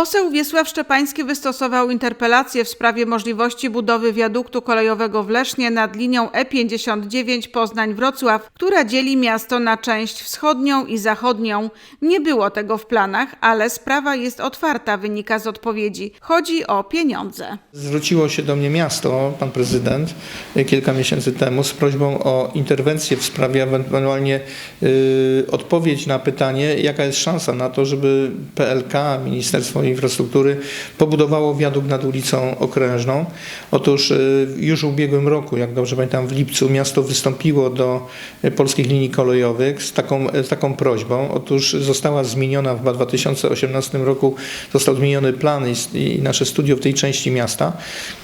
Poseł Wiesław Szczepański wystosował interpelację w sprawie możliwości budowy wiaduktu kolejowego w Lesznie nad linią E59 Poznań-Wrocław, która dzieli miasto na część wschodnią i zachodnią. Nie było tego w planach, ale sprawa jest otwarta, wynika z odpowiedzi. Chodzi o pieniądze. Zwróciło się do mnie miasto, pan prezydent, y, kilka miesięcy temu z prośbą o interwencję w sprawie, ewentualnie y, odpowiedź na pytanie, jaka jest szansa na to, żeby PLK, Ministerstwo Infrastruktury, pobudowało wiadukt nad ulicą Okrężną. Otóż y, już w ubiegłym roku, jak dobrze pamiętam, w lipcu miasto wystąpiło do y, polskich linii kolejowych z taką, z taką prośbą. Otóż została zmieniona w 2018 roku, został zmieniony plan i, nasze studio w tej części miasta,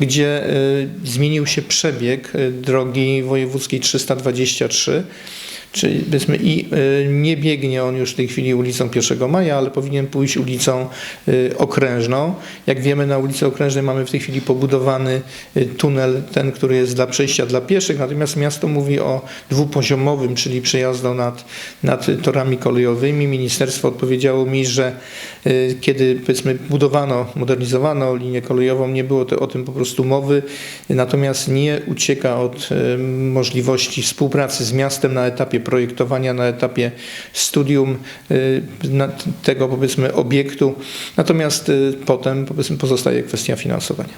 gdzie y, zmienił się przebieg drogi wojewódzkiej 323. Czyli i y, nie biegnie on już w tej chwili ulicą 1 Maja, ale powinien pójść ulicą y, Okrężną. Jak wiemy, na ulicy Okrężnej mamy w tej chwili pobudowany y, tunel, ten, który jest dla przejścia dla pieszych, natomiast miasto mówi o dwupoziomowym, czyli przejazdu nad, nad torami kolejowymi. Ministerstwo odpowiedziało mi, że kiedy powiedzmy budowano, modernizowano linię kolejową, nie było to, o tym po prostu mowy, natomiast nie ucieka od możliwości współpracy z miastem na etapie projektowania, na etapie studium y, tego powiedzmy obiektu. Natomiast y, potem powiedzmy pozostaje kwestia finansowania.